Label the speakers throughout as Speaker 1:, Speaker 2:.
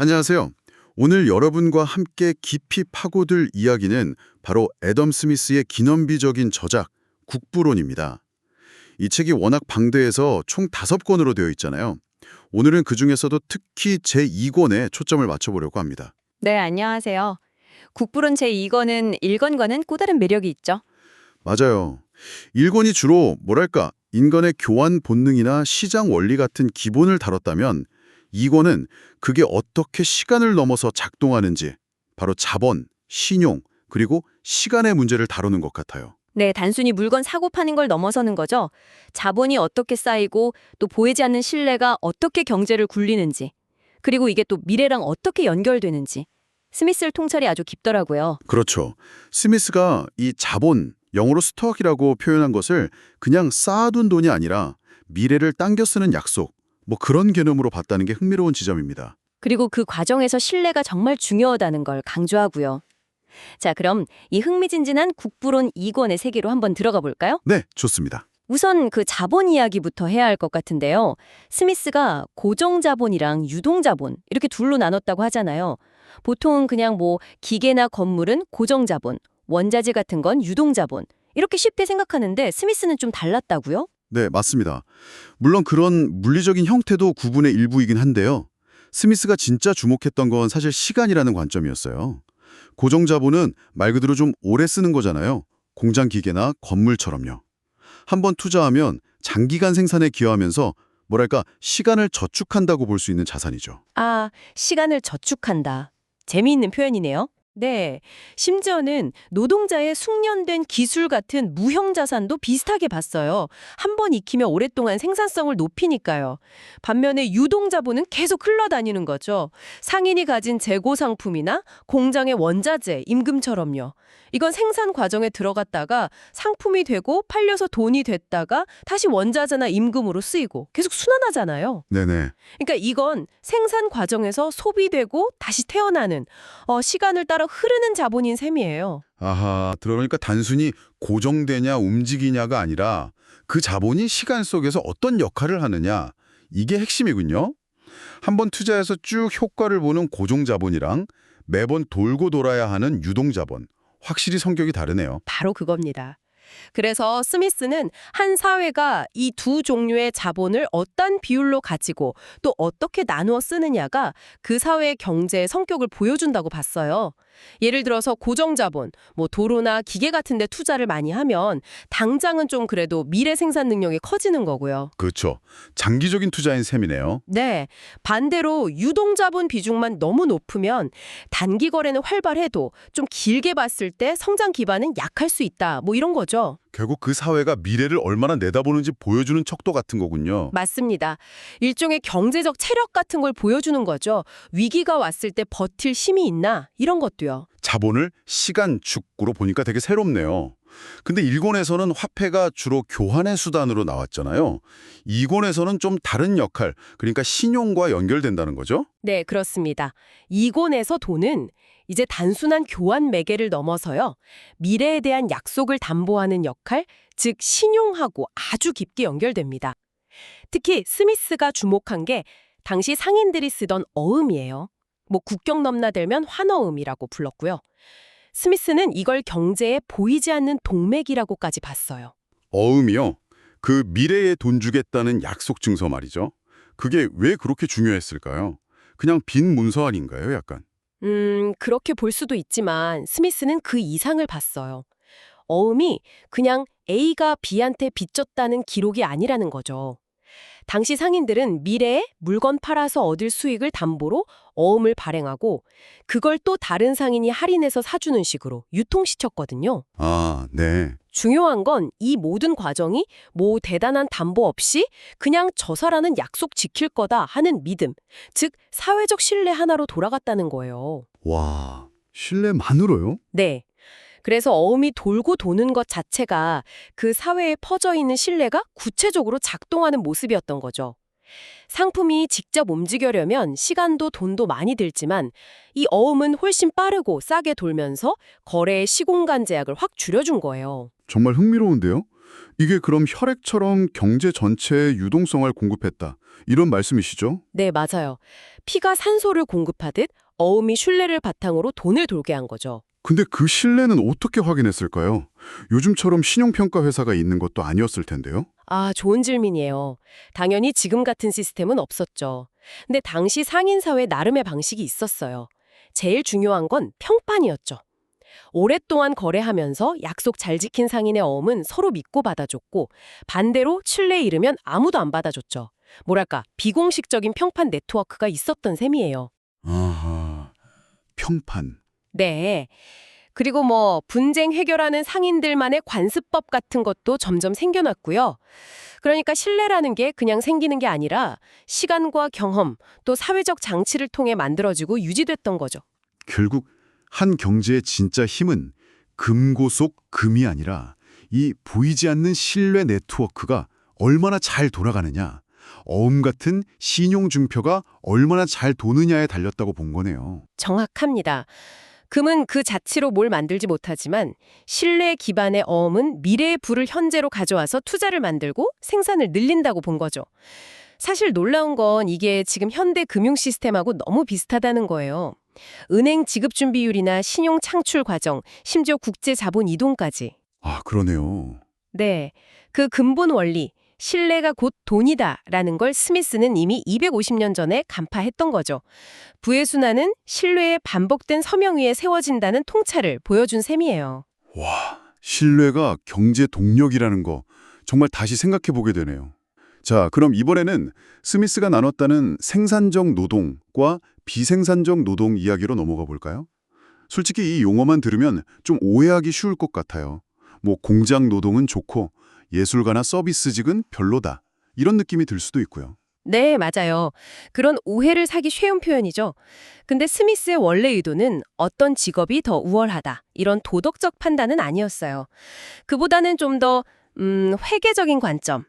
Speaker 1: 안녕하세요. 오늘 여러분과 함께 깊이 파고들 이야기는 바로 애덤 스미스의 기념비적인 저작, 국부론입니다. 이 책이 워낙 방대해서 총 다섯 권으로 되어 있잖아요. 오늘은 그 중에서도 특히 제2권에 초점을 맞춰보려고 합니다.
Speaker 2: 네, 안녕하세요. 국부론 제2권은 1권과는 또 다른 매력이 있죠.
Speaker 1: 맞아요. 1권이 주로 뭐랄까 인간의 교환 본능이나 시장 원리 같은 기본을 다뤘다면 2권은 그게 어떻게 시간을 넘어서 작동하는지 바로 자본, 신용, 그리고 시간의 문제를 다루는 것 같아요.
Speaker 2: 네, 단순히 물건 사고 파는 걸 넘어서는 거죠. 자본이 어떻게 쌓이고 또 보이지 않는 신뢰가 어떻게 경제를 굴리는지 그리고 이게 또 미래랑 어떻게 연결되는지 스미스를 통찰이 아주 깊더라고요.
Speaker 1: 그렇죠. 스미스가 이 자본, 영어로 스톡이라고 표현한 것을 그냥 쌓아둔 돈이 아니라 미래를 당겨 쓰는 약속, 뭐 그런 개념으로 봤다는 게 흥미로운 지점입니다.
Speaker 2: 그리고 그 과정에서 신뢰가 정말 중요하다는 걸 강조하고요. 자, 그럼 이 흥미진진한 국부론 2권의 세계로 한번 들어가 볼까요?
Speaker 1: 네, 좋습니다.
Speaker 2: 우선 그 자본 이야기부터 해야 할 것 같은데요. 스미스가 고정 자본이랑 유동 자본 이렇게 둘로 나눴다고 하잖아요. 보통 그냥 뭐 기계나 건물은 고정 자본, 원자재 같은 건 유동 자본 이렇게 쉽게 생각하는데 스미스는 좀 달랐다고요?
Speaker 1: 네, 맞습니다. 물론 그런 물리적인 형태도 구분의 일부이긴 한데요. 스미스가 진짜 주목했던 건 사실 시간이라는 관점이었어요. 고정 자본은 말 그대로 좀 오래 쓰는 거잖아요. 공장 기계나 건물처럼요. 한번 투자하면 장기간 생산에 기여하면서 뭐랄까 시간을 저축한다고 볼 수 있는 자산이죠.
Speaker 2: 아, 시간을 저축한다. 재미있는 표현이네요. 네. 심지어는 노동자의 숙련된 기술 같은 무형 자산도 비슷하게 봤어요. 한 번 익히면 오랫동안 생산성을 높이니까요. 반면에 유동 자본은 계속 흘러다니는 거죠. 상인이 가진 재고 상품이나 공장의 원자재, 임금처럼요. 이건 생산 과정에 들어갔다가 상품이 되고 팔려서 돈이 됐다가 다시 원자재나 임금으로 쓰이고 계속 순환하잖아요.
Speaker 1: 네네.
Speaker 2: 그러니까 이건 생산 과정에서 소비되고 다시 태어나는 어, 시간을 따라 흐르는 자본인 셈이에요.
Speaker 1: 아하, 들어보니까 단순히 고정되냐 움직이냐가 아니라 그 자본이 시간 속에서 어떤 역할을 하느냐 이게 핵심이군요. 한번 투자해서 쭉 효과를 보는 고정 자본이랑 매번 돌고 돌아야 하는 유동 자본 확실히 성격이 다르네요.
Speaker 2: 바로 그겁니다. 그래서 스미스는 한 사회가 이 두 종류의 자본을 어떤 비율로 가지고 또 어떻게 나누어 쓰느냐가 그 사회의 경제의 성격을 보여준다고 봤어요. 예를 들어서 고정자본, 뭐 도로나 기계 같은 데 투자를 많이 하면 당장은 좀 그래도 미래 생산 능력이 커지는 거고요.
Speaker 1: 그렇죠. 장기적인 투자인 셈이네요.
Speaker 2: 네. 반대로 유동자본 비중만 너무 높으면 단기 거래는 활발해도 좀 길게 봤을 때 성장 기반은 약할 수 있다. 뭐 이런 거죠.
Speaker 1: 결국 그 사회가 미래를 얼마나 내다보는지 보여주는 척도 같은 거군요.
Speaker 2: 맞습니다. 일종의 경제적 체력 같은 걸 보여주는 거죠. 위기가 왔을 때 버틸 힘이 있나? 이런 것도요.
Speaker 1: 자본을 시간 축구로 보니까 되게 새롭네요. 근데 일본에서는 화폐가 주로 교환의 수단으로 나왔잖아요. 이권에서는 좀 다른 역할, 그러니까 신용과 연결된다는 거죠?
Speaker 2: 네, 그렇습니다. 이권에서 돈은 이제 단순한 교환 매개를 넘어서요. 미래에 대한 약속을 담보하는 역할, 즉 신용하고 아주 깊게 연결됩니다. 특히 스미스가 주목한 게 당시 상인들이 쓰던 어음이에요. 뭐 국경 넘나들면 환어음이라고 불렀고요. 스미스는 이걸 경제에 보이지 않는 동맥이라고까지 봤어요.
Speaker 1: 어음이요. 그 미래에 돈 주겠다는 약속 증서 말이죠. 그게 왜 그렇게 중요했을까요? 그냥 빈 문서 아닌가요, 약간?
Speaker 2: 음, 그렇게 볼 수도 있지만 스미스는 그 이상을 봤어요. 어음이 그냥 A가 B한테 빚졌다는 기록이 아니라는 거죠. 당시 상인들은 미래에 물건 팔아서 얻을 수익을 담보로 어음을 발행하고 그걸 또 다른 상인이 할인해서 사주는 식으로 유통시켰거든요.
Speaker 1: 아, 네.
Speaker 2: 중요한 건 이 모든 과정이 뭐 대단한 담보 없이 그냥 저 사람은 약속 지킬 거다 하는 믿음, 즉 사회적 신뢰 하나로 돌아갔다는 거예요.
Speaker 1: 와, 신뢰만으로요?
Speaker 2: 네. 그래서 어음이 돌고 도는 것 자체가 그 사회에 퍼져 있는 신뢰가 구체적으로 작동하는 모습이었던 거죠. 상품이 직접 움직여려면 시간도 돈도 많이 들지만 이 어음은 훨씬 빠르고 싸게 돌면서 거래의 시공간 제약을 확 줄여준 거예요.
Speaker 1: 정말 흥미로운데요? 이게 그럼 혈액처럼 경제 전체에 유동성을 공급했다. 이런 말씀이시죠?
Speaker 2: 네, 맞아요. 피가 산소를 공급하듯 어음이 신뢰를 바탕으로 돈을 돌게 한 거죠.
Speaker 1: 근데 그 신뢰는 어떻게 확인했을까요? 요즘처럼 신용평가 회사가 있는 것도 아니었을 텐데요.
Speaker 2: 아, 좋은 질문이에요. 당연히 지금 같은 시스템은 없었죠. 근데 당시 상인사회 나름의 방식이 있었어요. 제일 중요한 건 평판이었죠. 오랫동안 거래하면서 약속 잘 지킨 상인의 어음은 서로 믿고 받아줬고 반대로 신뢰에 이르면 아무도 안 받아줬죠. 뭐랄까 비공식적인 평판 네트워크가 있었던 셈이에요.
Speaker 1: 아하, 평판.
Speaker 2: 네. 그리고 뭐 분쟁 해결하는 상인들만의 관습법 같은 것도 점점 생겨났고요. 그러니까 신뢰라는 게 그냥 생기는 게 아니라 시간과 경험 또 사회적 장치를 통해 만들어지고 유지됐던 거죠.
Speaker 1: 결국 한 경제의 진짜 힘은 금고 속 금이 아니라 이 보이지 않는 신뢰 네트워크가 얼마나 잘 돌아가느냐, 어음 같은 신용 증표가 얼마나 잘 도느냐에 달렸다고 본 거네요.
Speaker 2: 정확합니다. 금은 그 자체로 뭘 만들지 못하지만 신뢰 기반의 어음은 미래의 부를 현재로 가져와서 투자를 만들고 생산을 늘린다고 본 거죠. 사실 놀라운 건 이게 지금 현대 금융 시스템하고 너무 비슷하다는 거예요. 은행 지급 준비율이나 신용 창출 과정, 심지어 국제 자본 이동까지.
Speaker 1: 아, 그러네요.
Speaker 2: 네. 그 근본 원리, 신뢰가 곧 돈이다 라는 걸 스미스는 이미 250년 전에 간파했던 거죠. 부의 순환은 신뢰의 반복된 서명 위에 세워진다는 통찰을 보여준 셈이에요.
Speaker 1: 와, 신뢰가 경제 동력이라는 거 정말 다시 생각해 보게 되네요. 자, 그럼 이번에는 스미스가 나눴다는 생산적 노동과 비생산적 노동 이야기로 넘어가 볼까요? 솔직히 이 용어만 들으면 좀 오해하기 쉬울 것 같아요. 뭐 공장 노동은 좋고 예술가나 서비스직은 별로다. 이런 느낌이 들 수도 있고요.
Speaker 2: 네, 맞아요. 그런 오해를 사기 쉬운 표현이죠. 근데 스미스의 원래 의도는 어떤 직업이 더 우월하다. 이런 도덕적 판단은 아니었어요. 그보다는 좀 더, 음, 회계적인 관점.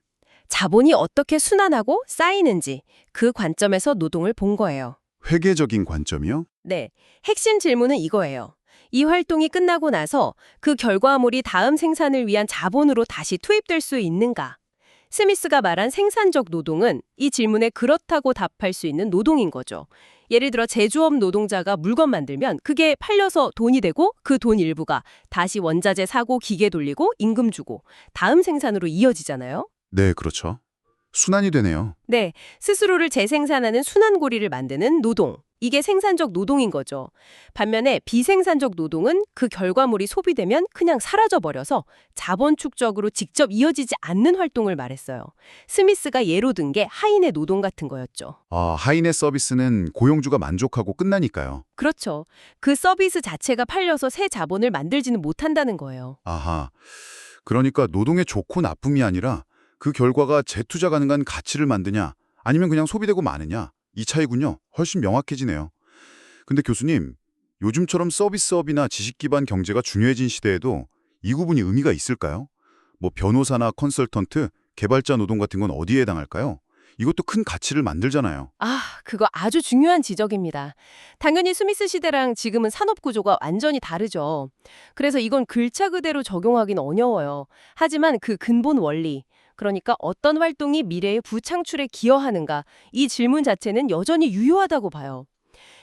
Speaker 2: 자본이 어떻게 순환하고 쌓이는지 그 관점에서 노동을 본 거예요.
Speaker 1: 회계적인 관점이요?
Speaker 2: 네, 핵심 질문은 이거예요. 이 활동이 끝나고 나서 그 결과물이 다음 생산을 위한 자본으로 다시 투입될 수 있는가? 스미스가 말한 생산적 노동은 이 질문에 그렇다고 답할 수 있는 노동인 거죠. 예를 들어 제조업 노동자가 물건 만들면 그게 팔려서 돈이 되고 그 돈 일부가 다시 원자재 사고 기계 돌리고 임금 주고 다음 생산으로 이어지잖아요.
Speaker 1: 네, 그렇죠. 순환이 되네요.
Speaker 2: 네, 스스로를 재생산하는 순환고리를 만드는 노동. 이게 생산적 노동인 거죠. 반면에 비생산적 노동은 그 결과물이 소비되면 그냥 사라져버려서 자본 축적으로 직접 이어지지 않는 활동을 말했어요. 스미스가 예로 든 게 하인의 노동 같은 거였죠.
Speaker 1: 아, 하인의 서비스는 고용주가 만족하고 끝나니까요.
Speaker 2: 그렇죠. 그 서비스 자체가 팔려서 새 자본을 만들지는 못한다는 거예요.
Speaker 1: 아하. 그러니까 노동의 좋고 나쁨이 아니라 그 결과가 재투자 가능한 가치를 만드냐 아니면 그냥 소비되고 마느냐 이 차이군요. 훨씬 명확해지네요. 근데 교수님, 요즘처럼 서비스업이나 지식 기반 경제가 중요해진 시대에도 이 구분이 의미가 있을까요? 뭐 변호사나 컨설턴트, 개발자 노동 같은 건 어디에 해당할까요? 이것도 큰 가치를 만들잖아요.
Speaker 2: 아, 그거 아주 중요한 지적입니다. 당연히 스미스 시대랑 지금은 산업 구조가 완전히 다르죠. 그래서 이건 글자 그대로 적용하기는 어려워요. 하지만 그 근본 원리, 그러니까 어떤 활동이 미래의 부창출에 기여하는가, 이 질문 자체는 여전히 유효하다고 봐요.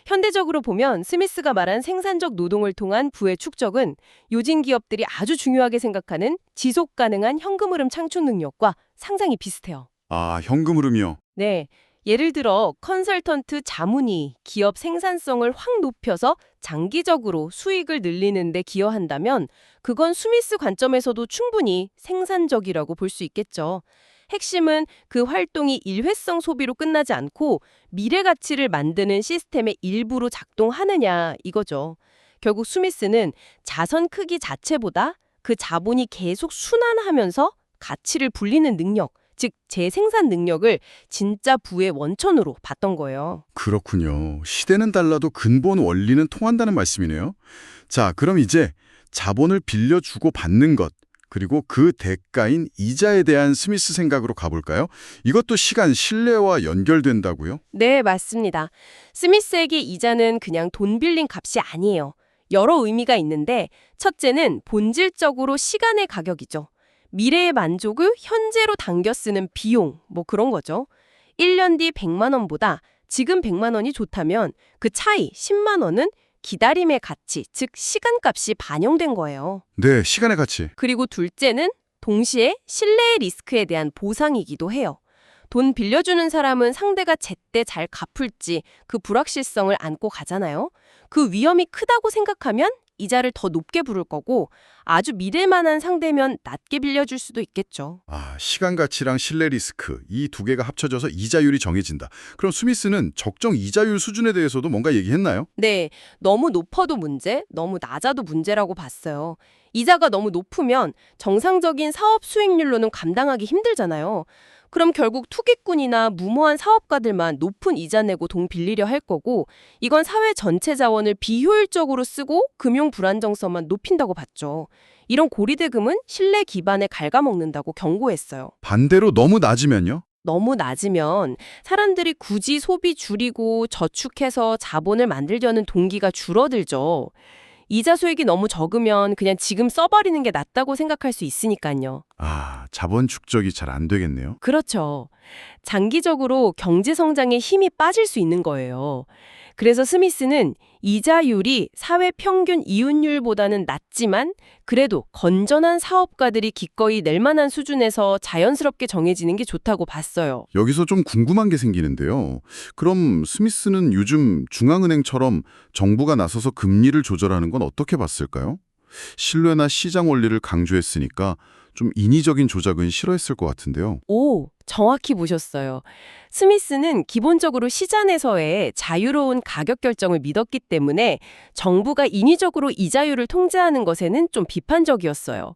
Speaker 2: 현대적으로 보면 스미스가 말한 생산적 노동을 통한 부의 축적은 요진 기업들이 아주 중요하게 생각하는 지속 가능한 현금 흐름 창출 능력과 상당히 비슷해요.
Speaker 1: 아, 현금 흐름이요.
Speaker 2: 네. 예를 들어 컨설턴트 자문이 기업 생산성을 확 높여서 장기적으로 수익을 늘리는 데 기여한다면 그건 스미스 관점에서도 충분히 생산적이라고 볼 수 있겠죠. 핵심은 그 활동이 일회성 소비로 끝나지 않고 미래 가치를 만드는 시스템의 일부로 작동하느냐 이거죠. 결국 스미스는 자선 크기 자체보다 그 자본이 계속 순환하면서 가치를 불리는 능력, 즉 재생산 능력을 진짜 부의 원천으로 봤던 거예요.
Speaker 1: 그렇군요. 시대는 달라도 근본 원리는 통한다는 말씀이네요. 자, 그럼 이제 자본을 빌려주고 받는 것, 그리고 그 대가인 이자에 대한 스미스 생각으로 가볼까요? 이것도 시간, 신뢰와 연결된다고요?
Speaker 2: 네, 맞습니다. 스미스에게 이자는 그냥 돈 빌린 값이 아니에요. 여러 의미가 있는데 첫째는 본질적으로 시간의 가격이죠. 미래의 만족을 현재로 당겨 쓰는 비용, 뭐 그런 거죠. 1년 뒤 100만 원보다 지금 100만 원이 좋다면 그 차이 10만 원은 기다림의 가치, 즉 시간값이 반영된 거예요.
Speaker 1: 네, 시간의 가치.
Speaker 2: 그리고 둘째는 동시에 신뢰의 리스크에 대한 보상이기도 해요. 돈 빌려주는 사람은 상대가 제때 잘 갚을지 그 불확실성을 안고 가잖아요. 그 위험이 크다고 생각하면 이자를 더 높게 부를 거고 아주 믿을 만한 상대면 낮게 빌려줄 수도 있겠죠.
Speaker 1: 아, 시간 가치랑 신뢰 리스크 이 두 개가 합쳐져서 이자율이 정해진다. 그럼 스미스는 적정 이자율 수준에 대해서도 뭔가 얘기했나요?
Speaker 2: 네, 너무 높아도 문제, 너무 낮아도 문제라고 봤어요. 이자가 너무 높으면 정상적인 사업 수익률로는 감당하기 힘들잖아요. 그럼 결국 투기꾼이나 무모한 사업가들만 높은 이자 내고 돈 빌리려 할 거고 이건 사회 전체 자원을 비효율적으로 쓰고 금융 불안정성만 높인다고 봤죠. 이런 고리대금은 신뢰 기반에 갉아먹는다고 경고했어요.
Speaker 1: 반대로 너무 낮으면요?
Speaker 2: 너무 낮으면 사람들이 굳이 소비 줄이고 저축해서 자본을 만들려는 동기가 줄어들죠. 이자 수익이 너무 적으면 그냥 지금 써버리는 게 낫다고 생각할 수 있으니까요.
Speaker 1: 아, 자본 축적이 잘 안 되겠네요.
Speaker 2: 그렇죠. 장기적으로 경제 성장에 힘이 빠질 수 있는 거예요. 그래서 스미스는 이자율이 사회 평균 이윤율보다는 낮지만 그래도 건전한 사업가들이 기꺼이 낼 만한 수준에서 자연스럽게 정해지는 게 좋다고 봤어요.
Speaker 1: 여기서 좀 궁금한 게 생기는데요. 그럼 스미스는 요즘 중앙은행처럼 정부가 나서서 금리를 조절하는 건 어떻게 봤을까요? 신뢰나 시장 원리를 강조했으니까 좀 인위적인 조작은 싫어했을 것 같은데요.
Speaker 2: 오, 정확히 보셨어요. 스미스는 기본적으로 시장에서의 자유로운 가격 결정을 믿었기 때문에 정부가 인위적으로 이자율을 통제하는 것에는 좀 비판적이었어요.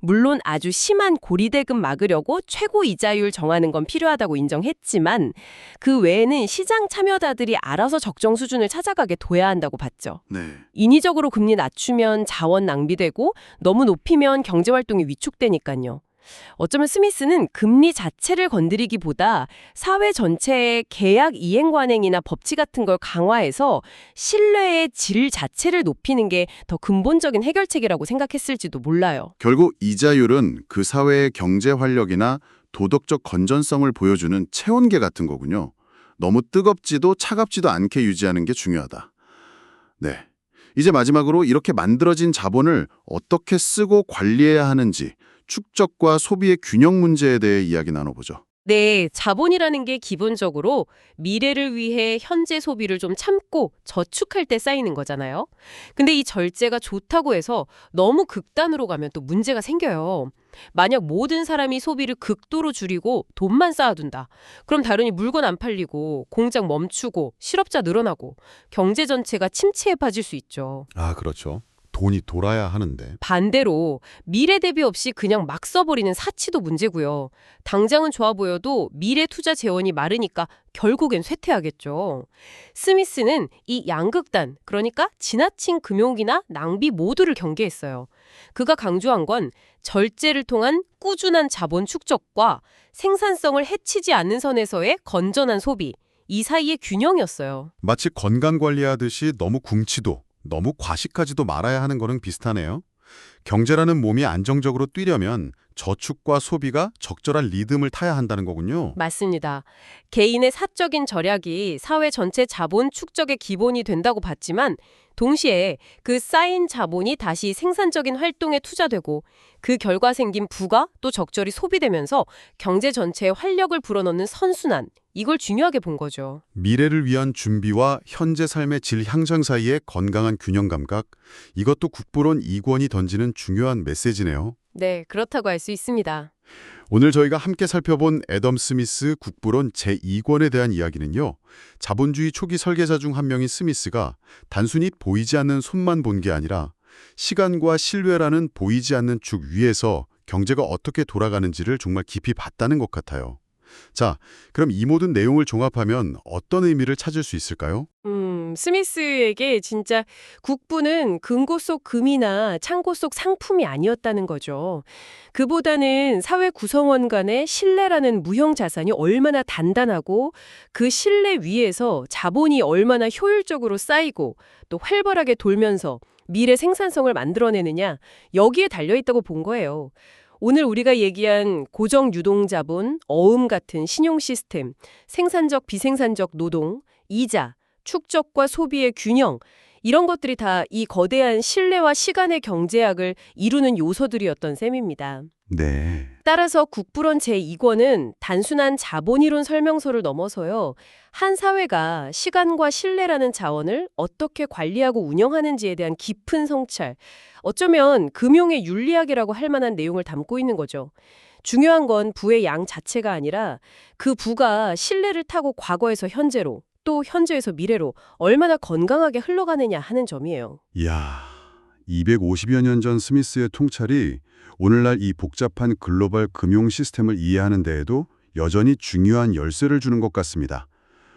Speaker 2: 물론 아주 심한 고리대금 막으려고 최고 이자율 정하는 건 필요하다고 인정했지만 그 외에는 시장 참여자들이 알아서 적정 수준을 찾아가게 둬야 한다고 봤죠.
Speaker 1: 네.
Speaker 2: 인위적으로 금리 낮추면 자원 낭비되고 너무 높이면 경제 활동이 위축되니까요. 어쩌면 스미스는 금리 자체를 건드리기보다 사회 전체의 계약 이행 관행이나 법치 같은 걸 강화해서 신뢰의 질 자체를 높이는 게 더 근본적인 해결책이라고 생각했을지도 몰라요.
Speaker 1: 결국 이자율은 그 사회의 경제 활력이나 도덕적 건전성을 보여주는 체온계 같은 거군요. 너무 뜨겁지도 차갑지도 않게 유지하는 게 중요하다. 네. 이제 마지막으로 이렇게 만들어진 자본을 어떻게 쓰고 관리해야 하는지 축적과 소비의 균형 문제에 대해 이야기 나눠보죠.
Speaker 2: 네, 자본이라는 게 기본적으로 미래를 위해 현재 소비를 좀 참고 저축할 때 쌓이는 거잖아요. 근데 이 절제가 좋다고 해서 너무 극단으로 가면 또 문제가 생겨요. 만약 모든 사람이 소비를 극도로 줄이고 돈만 쌓아둔다. 그럼 다른이 물건 안 팔리고 공장 멈추고 실업자 늘어나고 경제 전체가 침체에 빠질 수 있죠.
Speaker 3: 아, 그렇죠. 돈이 돌아야 하는데.
Speaker 2: 반대로 미래 대비 없이 그냥 막 써버리는 사치도 문제고요. 당장은 좋아 보여도 미래 투자 재원이 마르니까 결국엔 쇠퇴하겠죠. 스미스는 이 양극단, 그러니까 지나친 금욕이나 낭비 모두를 경계했어요. 그가 강조한 건 절제를 통한 꾸준한 자본 축적과 생산성을 해치지 않는 선에서의 건전한 소비, 이 사이의 균형이었어요.
Speaker 3: 마치 건강 관리하듯이 너무 굶지도 너무 과식하지도 말아야 하는 거는 비슷하네요. 경제라는 몸이 안정적으로 뛰려면 저축과 소비가 적절한 리듬을 타야 한다는 거군요.
Speaker 2: 맞습니다. 개인의 사적인 절약이 사회 전체 자본 축적의 기본이 된다고 봤지만 동시에 그 쌓인 자본이 다시 생산적인 활동에 투자되고 그 결과 생긴 부가 또 적절히 소비되면서 경제 전체에 활력을 불어넣는 선순환 이걸 중요하게 본 거죠.
Speaker 3: 미래를 위한 준비와 현재 삶의 질 향상 사이의 건강한 균형 감각, 이것도 국보론 이권이 던지는 중요한 메시지네요.
Speaker 2: 네, 그렇다고 할 수 있습니다.
Speaker 3: 오늘 저희가 함께 살펴본 애덤 스미스 국부론 제2권에 대한 이야기는요. 자본주의 초기 설계자 중 한 명인 스미스가 단순히 보이지 않는 손만 본 게 아니라 시간과 신뢰라는 보이지 않는 축 위에서 경제가 어떻게 돌아가는지를 정말 깊이 봤다는 것 같아요. 자, 그럼 이 모든 내용을 종합하면 어떤 의미를 찾을 수 있을까요?
Speaker 2: 음, 스미스에게 진짜 국부는 금고 속 금이나 창고 속 상품이 아니었다는 거죠. 그보다는 사회 구성원 간의 신뢰라는 무형 자산이 얼마나 단단하고 그 신뢰 위에서 자본이 얼마나 효율적으로 쌓이고 또 활발하게 돌면서 미래 생산성을 만들어내느냐 여기에 달려 있다고 본 거예요. 오늘 우리가 얘기한 고정 유동 자본, 어음 같은 신용 시스템, 생산적 비생산적 노동, 이자, 축적과 소비의 균형 이런 것들이 다 이 거대한 신뢰와 시간의 경제학을 이루는 요소들이었던 셈입니다.
Speaker 4: 네.
Speaker 2: 따라서 국부론 제2권은 단순한 자본이론 설명서를 넘어서요. 한 사회가 시간과 신뢰라는 자원을 어떻게 관리하고 운영하는지에 대한 깊은 성찰, 어쩌면 금융의 윤리학이라고 할 만한 내용을 담고 있는 거죠. 중요한 건 부의 양 자체가 아니라 그 부가 신뢰를 타고 과거에서 현재로 또 현재에서 미래로 얼마나 건강하게 흘러가느냐 하는 점이에요.
Speaker 1: 이야, 250여 년 전 스미스의 통찰이 오늘날 이 복잡한 글로벌 금융 시스템을 이해하는 데에도 여전히 중요한 열쇠를 주는 것 같습니다.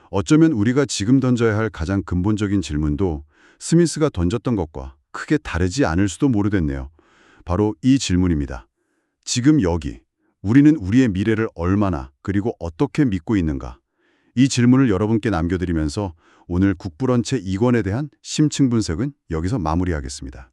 Speaker 1: 어쩌면 우리가 지금 던져야 할 가장 근본적인 질문도 스미스가 던졌던 것과 크게 다르지 않을 수도 모르겠네요. 바로 이 질문입니다. 지금 여기, 우리는 우리의 미래를 얼마나 그리고 어떻게 믿고 있는가? 이 질문을 여러분께 남겨드리면서 오늘 국부런체 2권에 대한 심층 분석은 여기서 마무리하겠습니다.